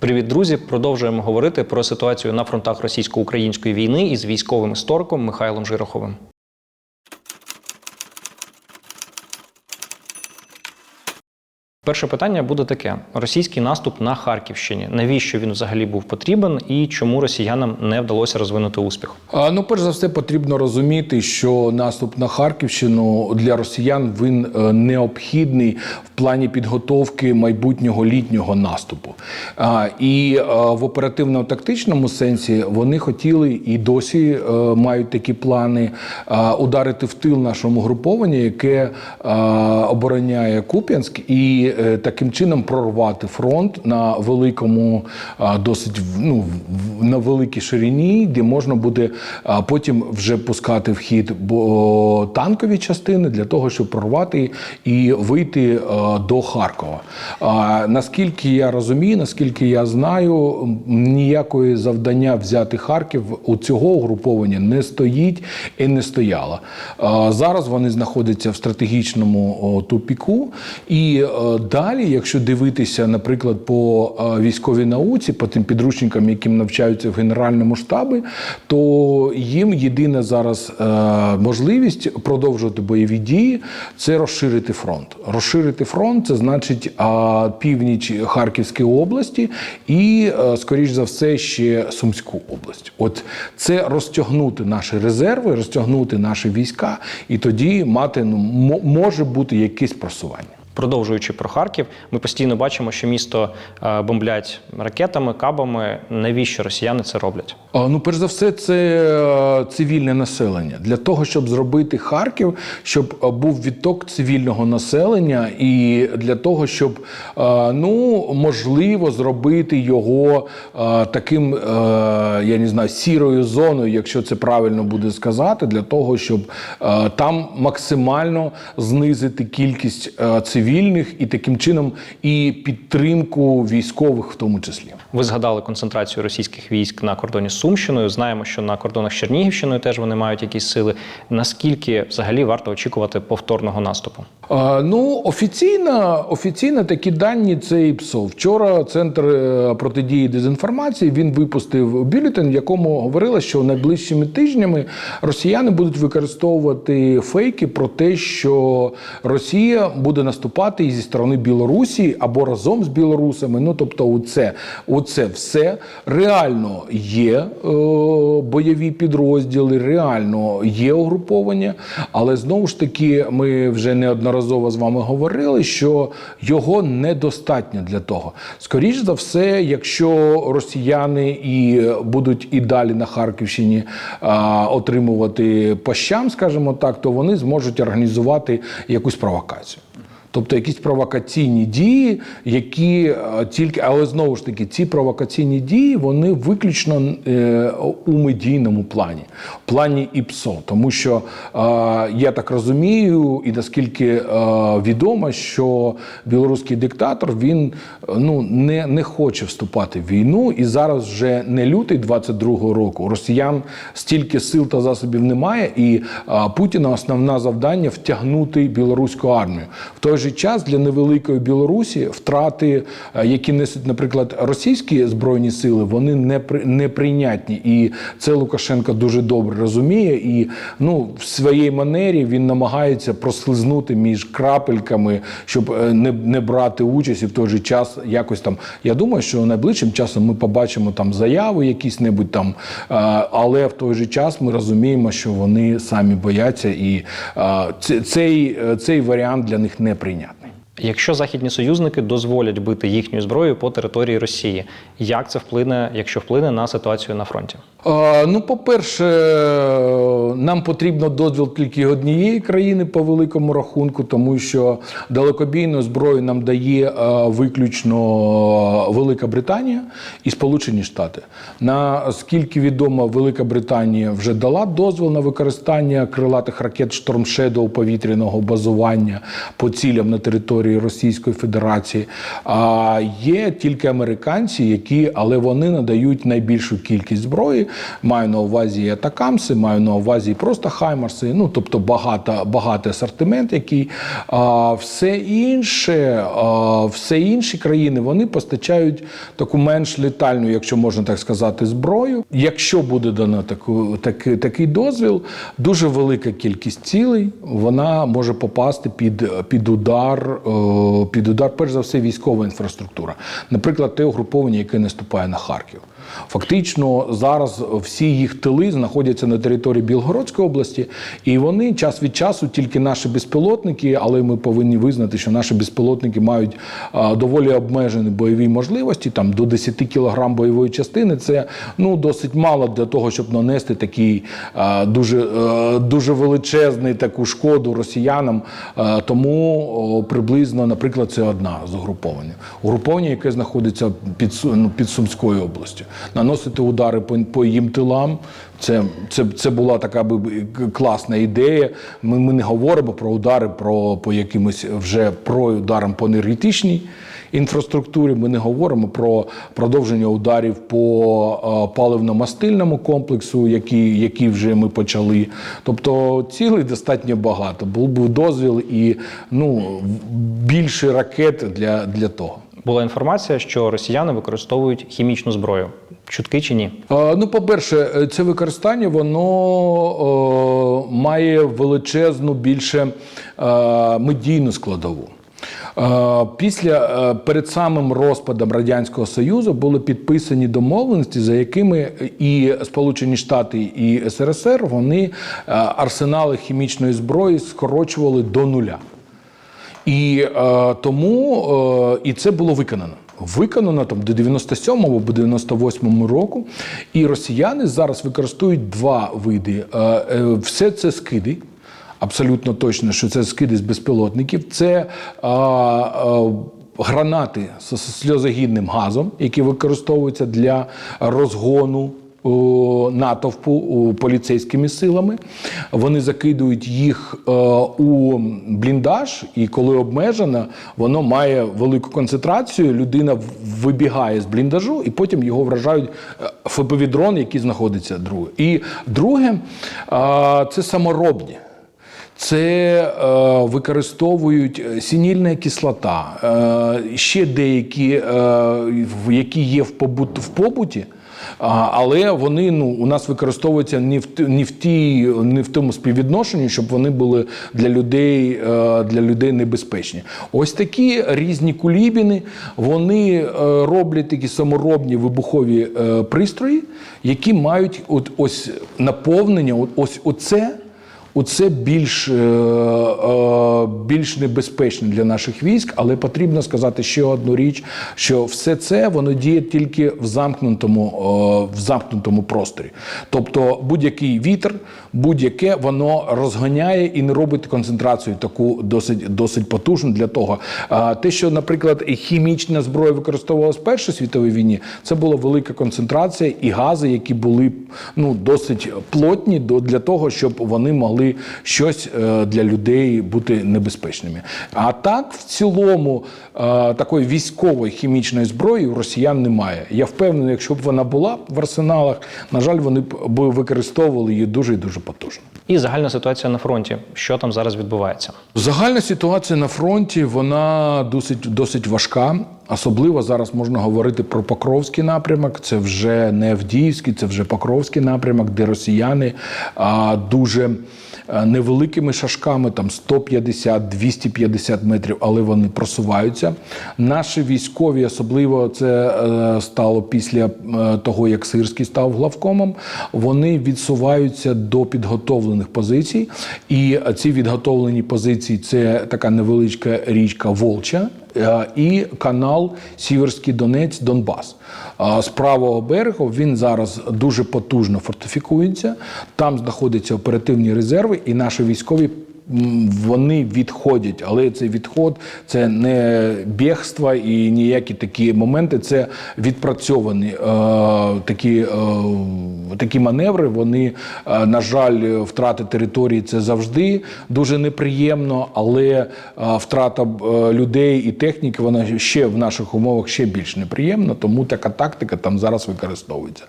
Привіт, друзі! Продовжуємо говорити про ситуацію на фронтах російсько-української війни із військовим істориком Михайлом Жироховим. Перше питання буде таке: російський наступ на Харківщині. Навіщо він взагалі був потрібен і чому росіянам не вдалося розвинути успіх? А, Ну, перш за все, потрібно розуміти, що наступ на Харківщину для росіян він е, необхідний в плані підготовки майбутнього літнього наступу. А, І е, в оперативно-тактичному сенсі вони хотіли і досі е, мають такі плани е, ударити в тил нашому групованню, яке е, обороняє Куп'янськ, і е, таким чином прорвати фронт на великому, досить ну, на великій ширині, де можна буде потім вже пускати в хід танкові частини для того, щоб прорвати і вийти до Харкова. Наскільки я розумію, наскільки я знаю, ніякої завдання взяти Харків у цього угруповання не стоїть і не стояло. Зараз вони знаходяться в стратегічному тупіку. І е, далі, якщо дивитися, наприклад, по військовій науці, по тим підручникам, яким навчаються в генеральному штабі, то їм єдина зараз е, можливість продовжувати бойові дії це розширити фронт. Розширити фронт це значить північ Харківської області і, е, скоріш за все, ще Сумську область. От це розтягнути наші резерви, розтягнути наші війська, і тоді мати ну, мо- може бути якесь просування. Продовжуючи про Харків, ми постійно бачимо, що місто е, бомблять ракетами, кабами. Навіщо росіяни це роблять? Ну, перш за все, це е, цивільне населення для того, щоб зробити Харків, щоб е, був відток цивільного населення, і для того, щоб ну можливо зробити його таким, я не знаю, сірою зоною, якщо це правильно буде сказати, для того, щоб там максимально знизити кількість е, цивільних і таким чином і підтримку військових, в тому числі. Ви згадали концентрацію російських військ на кордоні з Сумщиною. Знаємо, що на кордонах з Чернігівщиною теж вони мають якісь сили. Наскільки взагалі варто очікувати повторного наступу? А, Ну, офіційно, офіційно такі дані це ІПСО. Вчора Центр е, протидії дезінформації він випустив бюлетень, в якому говорилось, що найближчими тижнями росіяни будуть використовувати фейки про те, що Росія буде наступати і зі сторони Білорусі або разом з білорусами. Ну тобто, оце, оце все реально є е, бойові підрозділи, реально є угруповання, але знову ж таки, ми вже неодноразово з вами говорили, що його недостатньо для того. Скоріш за все, якщо росіяни і будуть і далі на Харківщині а, отримувати по щам, скажімо так, то вони зможуть організувати якусь провокацію. Тобто якісь провокаційні дії, які е, тільки, але знову ж таки, ці провокаційні дії вони виключно е, у медійному плані, плані ІПСО. Тому що е, я так розумію, і наскільки відомо, що білоруський диктатор він ну не, не хоче вступати в війну, і зараз вже не лютий 22-го року. Росіян стільки сил та засобів немає, і Путіна основне завдання втягнути білоруську армію. В той же час для невеликої Білорусі втрати, е, які несуть, наприклад, російські збройні сили, вони не при- неприйнятні. І це Лукашенко дуже добре розуміє. І ну в своїй манері він намагається прослизнути між крапельками, щоб е, не, не брати участь і в той же час якось там. Я думаю, що найближчим часом ми побачимо там заяви, якісь небудь там, е, але в той же час ми розуміємо, що вони самі бояться, і цей, цей варіант для них неприйнятний. Якщо західні союзники дозволять бити їхньою зброєю по території Росії, як це вплине, якщо вплине на ситуацію на фронті? Е, Ну, по-перше, нам потрібно дозвіл тільки однієї країни по великому рахунку, тому що далекобійну зброю нам дає е, виключно Велика Британія і Сполучені Штати. Наскільки відомо, Велика Британія вже дала дозвіл на використання крилатих ракет Shadow повітряного базування по цілям на території території Російської Федерації. А є тільки американці, які, але вони надають найбільшу кількість зброї. Маю на увазі атакамси, маю на увазі просто хаймарси. Ну тобто багато, багатий асортимент, який а, все інше, а, все інші країни вони постачають таку менш літальну, якщо можна так сказати, зброю. Якщо буде дано таку, такий, такий дозвіл, дуже велика кількість цілей вона може попасти під, під удар, е, під удар, перш за все, військова інфраструктура. Наприклад, те угруповання, яке наступає на Харків. Фактично зараз всі їх тили знаходяться на території Білгородської області, і вони час від часу тільки наші безпілотники, але ми повинні визнати, що наші безпілотники мають доволі обмежені бойові можливості, там до 10 кілограм бойової частини. Це ну досить мало для того, щоб нанести такий дуже, е, дуже величезний таку шкоду росіянам. Тому приблизно, наприклад, це одна з угруповань. Угруповання, яке знаходиться під, ну, під Сумською областю. Наносити удари по, по їм тилам. Це, це, це була така би класна ідея. Ми, ми не говоримо про удари про, по якимось вже про ударам по енергетичній інфраструктурі. Ми не говоримо про продовження ударів по е, паливно-мастильному комплексу, які, які вже ми почали. Тобто цілей достатньо багато. Був би дозвіл і ну, більше ракет для, для того. Була інформація, що росіяни використовують хімічну зброю. Чутки чи ні? Ну, по-перше, е, це використання воно е, має величезну більше е, медійну складову. Після перед самим розпадом радянського союзу були підписані домовленості, за якими і Сполучені Штати і СРСР вони арсенали хімічної зброї скорочували до нуля. І тому і це було виконано. Виконано там до 97-го або 98-му року. І росіяни зараз використовують два види. Е, е, все це скиди. Абсолютно точно, що це скиди з безпілотників. Це а, а, гранати з сльозогідним газом, які використовуються для розгону натовпу у поліцейськими силами. Вони закидують їх е, у бліндаж, і коли обмежено, воно має велику концентрацію. Людина вибігає з бліндажу, і потім його вражають е, феповідрон, який знаходиться друге. І друге е, це саморобні. Це е, використовують е, сінільна кислота, е, ще деякі, які є в, побут, в побуті. Але вони ну у нас використовуються не в не в ті, не в тому співвідношенні, щоб вони були для людей для людей небезпечні. Ось такі різні кулібіни вони роблять такі саморобні вибухові пристрої, які мають от ось наповнення. От ось оце. Оце більш, е, е, більш небезпечно для наших військ, але потрібно сказати ще одну річ: що все це воно діє тільки в замкнутому, е, в замкнутому просторі. Тобто будь-який вітер, будь-яке воно розганяє і не робить концентрацію таку досить, досить потужну для того. Те, що, наприклад, хімічна зброя використовувалась в Першій світовій війні, це була велика концентрація і гази, які були ну досить плотні для того, щоб вони могли щось е, для людей бути небезпечними. А так, в цілому, е, такої військової хімічної зброї у росіян немає. Я впевнений, якщо б вона була в арсеналах, на жаль, вони б використовували її дуже і дуже потужно. І загальна ситуація на фронті. Що там зараз відбувається? Загальна ситуація на фронті вона досить досить важка. Особливо зараз можна говорити про Покровський напрямок. Це вже не Авдіївський, це вже Покровський напрямок, де росіяни а, дуже невеликими шашками, там 150-250 метрів, але вони просуваються. Наші військові, особливо це е, стало після е, того, як Сирський став главкомом. Вони відсуваються до підготовлених позицій. І ці відготовлені позиції це така невеличка річка Волча. Е, І канал Сіверський Донець Донбас. З правого берегу він зараз дуже потужно фортифікується. Там знаходяться оперативні резерви, і наші військові вони відходять, але цей відход це не бігство і ніякі такі моменти. Це відпрацьовані е, такі, е, такі маневри. Вони, е, на жаль, втрати території це завжди дуже неприємно, але е, втрата е, людей і техніки вона ще в наших умовах ще більш неприємна, тому така тактика там зараз використовується.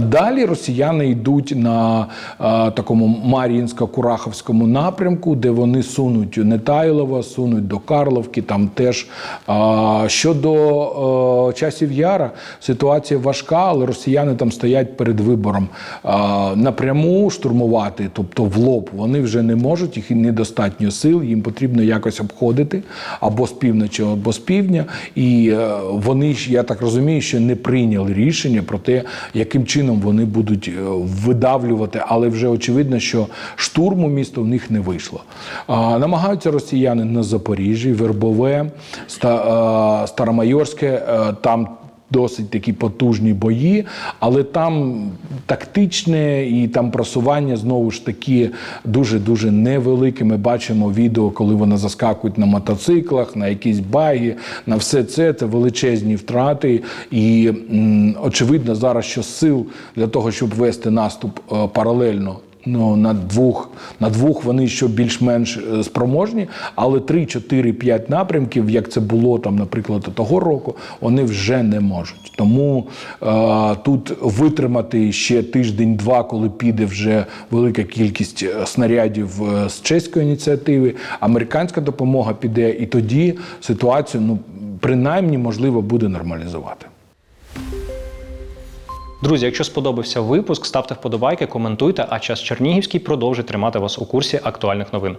Далі росіяни йдуть на е, такому Мар'їнсько-Кураховському напрямку, де вони сунуть Нетайлова, сунуть до Карловки. Там теж а, щодо е, часів Яра ситуація важка, але росіяни там стоять перед вибором а, напряму штурмувати, тобто в лоб. Вони вже не можуть, їх недостатньо сил, їм потрібно якось обходити або з півночі, або з півдня. І е, вони я так розумію, що не прийняли рішення про те, яким чином вони будуть е, видавлювати, але вже очевидно, що штурму міста в них не вийшло. А, намагаються росіяни на Запоріжжі, Вербове, е, Старомайорське, е, там. Досить такі потужні бої, але там тактичне і там просування знову ж таки дуже дуже невелике. Ми бачимо відео, коли вони заскакують на мотоциклах, на якісь баги, на все це це величезні втрати. І м, очевидно зараз, що сил для того, щоб вести наступ е, паралельно Ну, на двох, на двох вони ще більш-менш е, спроможні, але 3, 4, 5 напрямків, як це було там, наприклад, того року, вони вже не можуть. Тому е, тут витримати ще тиждень-два, коли піде вже велика кількість е, снарядів е, з чеської ініціативи, американська допомога піде, і тоді ситуацію, ну принаймні, можливо, буде нормалізувати. Друзі, якщо сподобався випуск, ставте вподобайки, коментуйте, а час Чернігівський продовжить тримати вас у курсі актуальних новин.